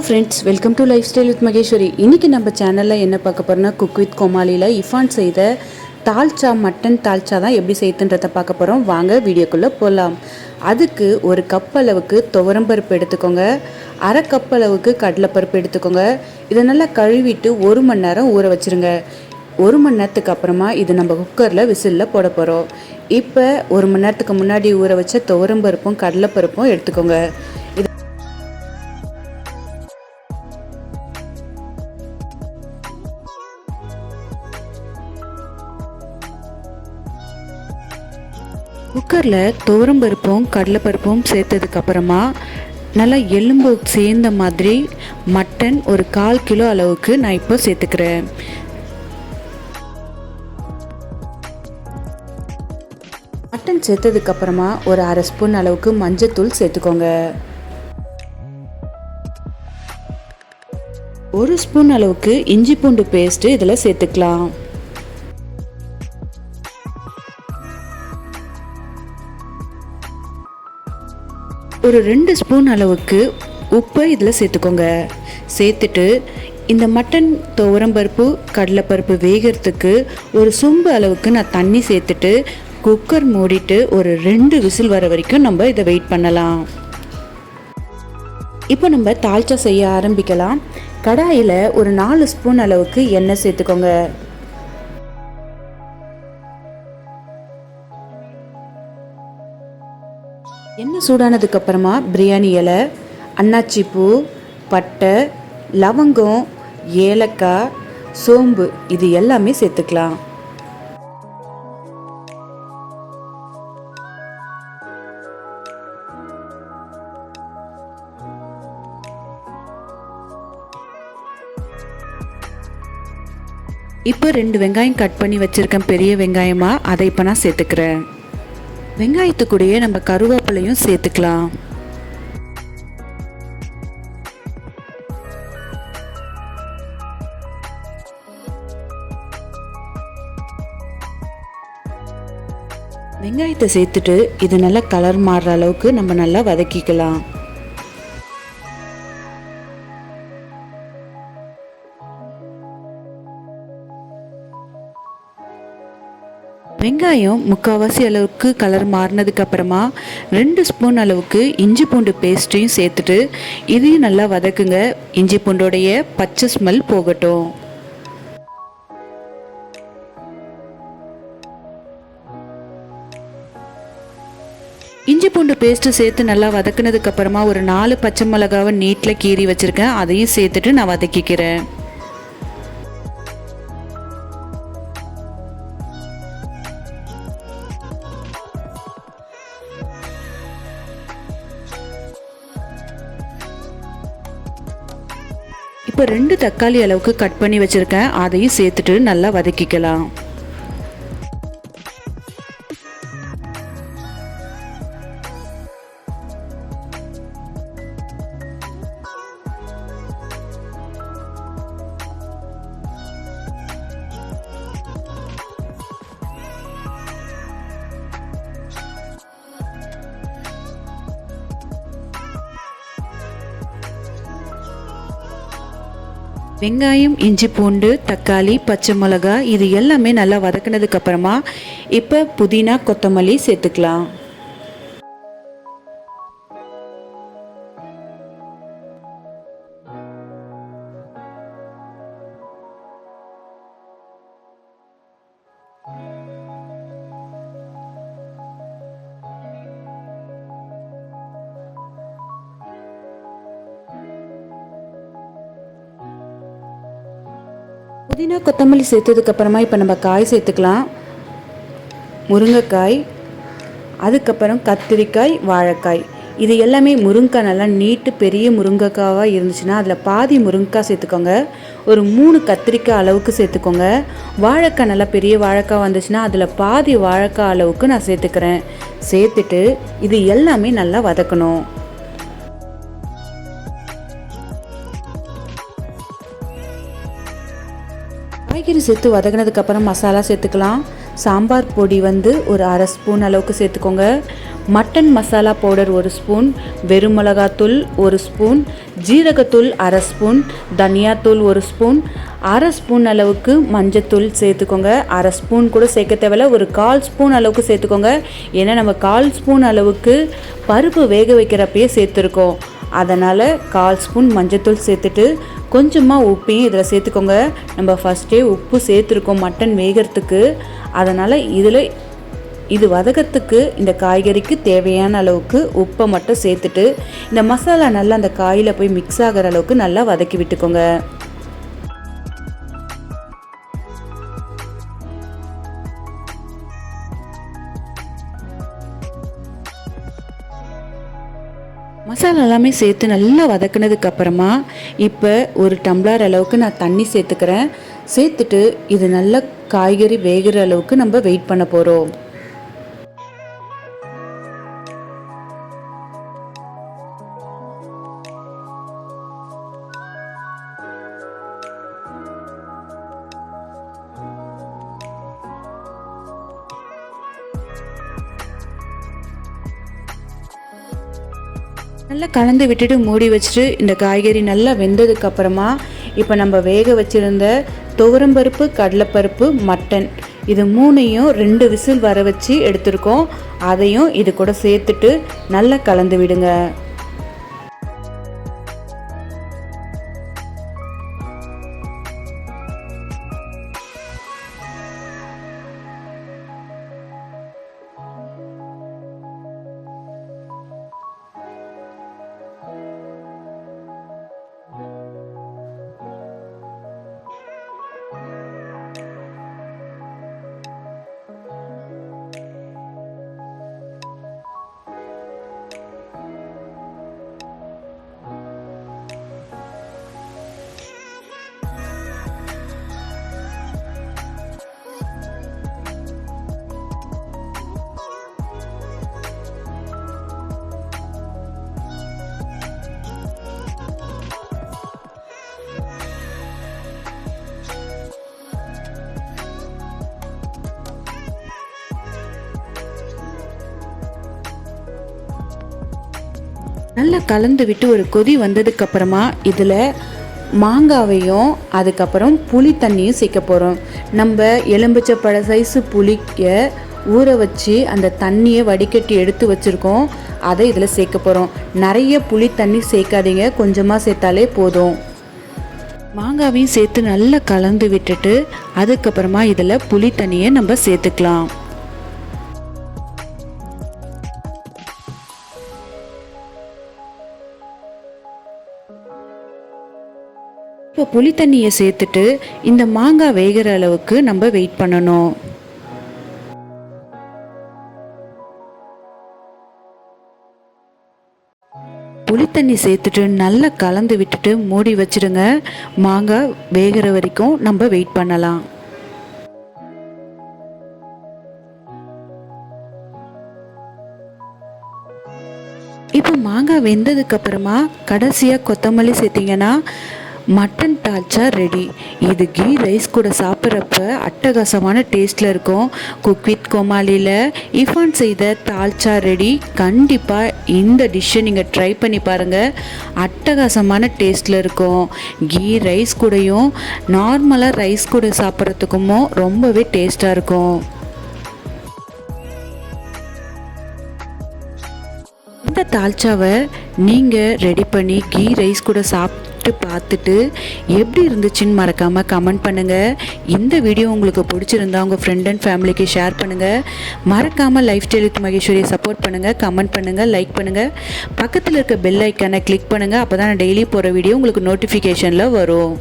Hello friends welcome to lifestyle with Maheswari இன்றைக்கி நம்ம சேனலில் என்ன பார்க்க போகிறோம்னா குக் வித் கோமாளியில் இஃபான் செய்த தால்ச்சா மட்டன் தால்ச்சா தான் எப்படி செய்யுதுன்றதை பார்க்க போகிறோம் வாங்க வீடியோக்குள்ளே போகலாம் அதுக்கு ஒரு கப் அளவுக்கு துவரம்பருப்பு எடுத்துக்கோங்க. அரை கப் அளவுக்கு கடலைப்பருப்பு எடுத்துக்கோங்க. இதை நல்லா கழுவிட்டு ஒரு மணி நேரம் ஊற வச்சுருங்க. ஒரு மணி நேரத்துக்கு அப்புறமா இது நம்ம குக்கரில் விசிலில் போட போகிறோம் இப்போ ஒரு மணி நேரத்துக்கு முன்னாடி ஊற வச்ச துவரம்பருப்பும் கடலைப்பருப்பும் எடுத்துக்கோங்க. இது குக்கரில் துவரம்பருப்பும் கடலைப்பருப்பும் சேர்த்ததுக்கு அப்புறமா நல்லா எலும்பு சேர்ந்த மாதிரி மட்டன் ஒரு கால் கிலோ அளவுக்கு நான் இப்போ சேர்த்துக்கிறேன். மட்டன் சேர்த்ததுக்கு அப்புறமா ஒரு அரை ஸ்பூன் அளவுக்கு மஞ்சத்தூள் சேர்த்துக்கோங்க. ஒரு ஸ்பூன் அளவுக்கு இஞ்சி பூண்டு பேஸ்ட்டு இதில் சேர்த்துக்கலாம். ஒரு ரெண்டு ஸ்பூன் அளவுக்கு உப்பை இதில் சேர்த்துக்கோங்க. சேர்த்துட்டு இந்த மட்டன் துவரம்பருப்பு கடலைப்பருப்பு வேகிறதுக்கு ஒரு சொம்பு அளவுக்கு நான் தண்ணி சேர்த்துட்டு குக்கர் மூடிட்டு ஒரு ரெண்டு விசில் வர வரைக்கும் நம்ம இதை வெயிட் பண்ணலாம். இப்போ நம்ம தால்ச்சா செய்ய ஆரம்பிக்கலாம். கடாயில் ஒரு நாலு ஸ்பூன் அளவுக்கு எண்ணெய் சேர்த்துக்கோங்க. எண்ணெய் சூடானதுக்கு அப்புறமா பிரியாணி இலை அன்னாச்சி பூ பட்டை லவங்கம் ஏலக்காய் சோம்பு இது எல்லாமே சேர்த்துக்கலாம். இப்போ ரெண்டு வெங்காயம் கட் பண்ணி வச்சுருக்கேன் பெரிய வெங்காயமாக அதை இப்போ நான் சேர்த்துக்கிறேன். வெங்காயத்துக்குடையே நம்ம கருவேப்பிலையும் சேர்த்துக்கலாம். வெங்காயத்தை சேர்த்துட்டு இது நல்லா கலர் மாறுற அளவுக்கு நம்ம நல்லா வதக்கிக்கலாம். வெங்காயம் முக்கால்வாசி அளவுக்கு கலர் மாறினதுக்கு அப்புறமா ரெண்டு ஸ்பூன் அளவுக்கு இஞ்சி பூண்டு பேஸ்ட்டையும் சேர்த்துட்டு இதையும் நல்லா வதக்குங்க. இஞ்சி பூண்டோடைய பச்சை ஸ்மெல் போகட்டும். இஞ்சி பூண்டு பேஸ்ட்டு சேர்த்து நல்லா வதக்குனதுக்கு அப்புறமா ஒரு நாலு பச்சை மிளகாவை நீட்டில் கீறி வச்சுருக்கேன். அதையும் சேர்த்துட்டு நான் வதக்கிக்கிறேன். இப்போ ரெண்டு தக்காளி அளவுக்கு கட் பண்ணி வச்சுருக்கேன். அதையும் சேர்த்துட்டு நல்லா வதக்கிக்கலாம். வெங்காயம் இஞ்சி பூண்டு தக்காளி பச்சை மிளகா இது எல்லாமே நல்லா வதக்கினதுக்கப்புறமா இப்போ புதினா கொத்தமல்லி சேர்த்துக்கலாம். புதினா கொத்தமல்லி சேர்த்ததுக்கு அப்புறமா இப்போ நம்ம காய் சேர்த்துக்கலாம். முருங்கைக்காய் அதுக்கப்புறம் கத்திரிக்காய் வாழைக்காய். இது எல்லாமே முருங்கைக்காய் நல்லா நீட்டு பெரிய முருங்கைக்காவாக இருந்துச்சுன்னா அதில் பாதி முருங்கைக்காய் சேர்த்துக்கோங்க. ஒரு மூணு கத்திரிக்காய் அளவுக்கு சேர்த்துக்கோங்க. வாழைக்காய் நல்லா பெரிய வாழைக்காய் வந்துச்சுன்னா அதில் பாதி வாழைக்காய் அளவுக்கு நான் சேர்த்துக்கிறேன். சேர்த்துட்டு இது எல்லாமே நல்லா வதக்கணும். காய்கறி சேர்த்து வதங்கினதுக்கப்புறம் மசாலா சேர்த்துக்கலாம். சாம்பார் பொடி வந்து ஒரு அரை ஸ்பூன் அளவுக்கு சேர்த்துக்கோங்க. மட்டன் மசாலா பவுடர் ஒரு ஸ்பூன் வெறும் மிளகாத்தூள் ஒரு ஸ்பூன் ஜீரகத்தூள் அரை ஸ்பூன் தனியாத்தூள் ஒரு ஸ்பூன் அரை ஸ்பூன் அளவுக்கு மஞ்சத்தூள் சேர்த்துக்கோங்க. அரை ஸ்பூன் கூட சேர்க்க தேவையில்ல ஒரு கால் ஸ்பூன் அளவுக்கு சேர்த்துக்கோங்க. ஏன்னா நம்ம கால் ஸ்பூன் அளவுக்கு பருப்பு வேக வைக்கிறப்பயே சேர்த்துருக்கோம். அதனால் கால் ஸ்பூன் மஞ்சத்தூள் சேர்த்துட்டு கொஞ்சமாக உப்பையும் இதில் சேர்த்துக்கோங்க. நம்ம ஃபஸ்ட்டே உப்பு சேர்த்துருக்கோம் மட்டன் வேகிறதுக்கு. அதனால் இதில் இது வதக்கத்துக்கு இந்த காய்கறிக்கு தேவையான அளவுக்கு உப்பை மட்டும் சேர்த்துட்டு இந்த மசாலா நல்லா அந்த காயில் போய் மிக்ஸ் ஆகிற அளவுக்கு நல்லா வதக்கி விட்டுக்கோங்க. மசாலா எல்லாமே சேர்த்து நல்லா வதக்குனதுக்கப்புறமா இப்போ ஒரு டம்ளர் அளவுக்கு நான் தண்ணி சேர்த்துக்கிறேன். சேர்த்துட்டு இது நல்லா காய்கறி வேகிற அளவுக்கு நம்ம வெயிட் பண்ண போகிறோம் நல்லா கலந்து விட்டுட்டு மூடி வச்சுட்டு இந்த காய்கறி நல்லா வெந்ததுக்கு அப்புறமா இப்போ நம்ம வேக வச்சுருந்த துவரம்பருப்பு கடலைப்பருப்பு மட்டன் இது மூணையும் ரெண்டு விசில் வர வச்சு எடுத்திருக்கோம். அதையும் இது கூட சேர்த்துட்டு நல்லா கலந்து விடுங்க. நல்லா கலந்து விட்டு ஒரு கொதி வந்ததுக்கு அப்புறமா இதில் மாங்காவையும் அதுக்கப்புறம் புளி தண்ணியும் சேர்க்க போகிறோம் நம்ம எலும்பிச்சப்பழ சைஸு புளிக்க ஊற வச்சு அந்த தண்ணியை வடிகட்டி எடுத்து வச்சுருக்கோம். அதை இதில் சேர்க்க போகிறோம் நிறைய புளி தண்ணி சேர்க்காதீங்க. கொஞ்சமாக சேர்த்தாலே போதும். மாங்காவையும் சேர்த்து நல்லா கலந்து விட்டுட்டு அதுக்கப்புறமா இதில் புளி தண்ணியை நம்ம சேர்த்துக்கலாம். இப்போ புளி தண்ணியை சேர்த்துட்டு இந்த மாங்காய் வேகிற அளவுக்கு நம்ம வெயிட் பண்ணணும். புளி தண்ணி சேர்த்துட்டு நல்லா கலந்து விட்டுட்டு மூடி வச்சிடுங்க. மாங்காய் வேகிற வரைக்கும் நம்ம வெயிட் பண்ணலாம். இப்போ மாங்காய் வெந்ததுக்கு அப்புறமா கடைசியாக கொத்தமல்லி சேர்த்திங்கன்னா மட்டன் டால்ச்சா ரெடி இது கீ ரைஸ் கூட சாப்பிட்றப்ப அட்டகாசமான டேஸ்ட்டில் இருக்கும். குக் வித் கோமாலியில் இஃபான் செய்த தால்ச்சா ரெடி கண்டிப்பாக இந்த டிஷ்ஷை நீங்கள் ட்ரை பண்ணி பாருங்கள் அட்டகாசமான டேஸ்ட்டில் இருக்கும். கீ ரைஸ் கூடயும் நார்மலாக ரைஸ் கூட சாப்பிட்றதுக்கும் ரொம்பவே டேஸ்ட்டாக இருக்கும். இந்த தால்ச்சாவை நீங்கள் ரெடி பண்ணி கீ ரைஸ் கூட சாப்பிட்டு பார்த்துட்டு எப்படி இருந்துச்சுன்னு மறக்காமல் கமெண்ட் பண்ணுங்கள் இந்த வீடியோ உங்களுக்கு பிடிச்சிருந்தா உங்கள் ஃப்ரெண்ட் அண்ட் ஃபேமிலிக்கு ஷேர் பண்ணுங்கள் மறக்காமல் லைஃப் ஸ்டைல் வித் மகேஸ்வரியை சப்போர்ட் பண்ணுங்கள் கமெண்ட் பண்ணுங்கள் லைக் பண்ணுங்கள் பக்கத்தில் இருக்க பெல் ஐக்கானை கிளிக் பண்ணுங்கள் அப்போ தான் நான் டெய்லி போகிற வீடியோ உங்களுக்கு நோட்டிஃபிகேஷனில் வரும்.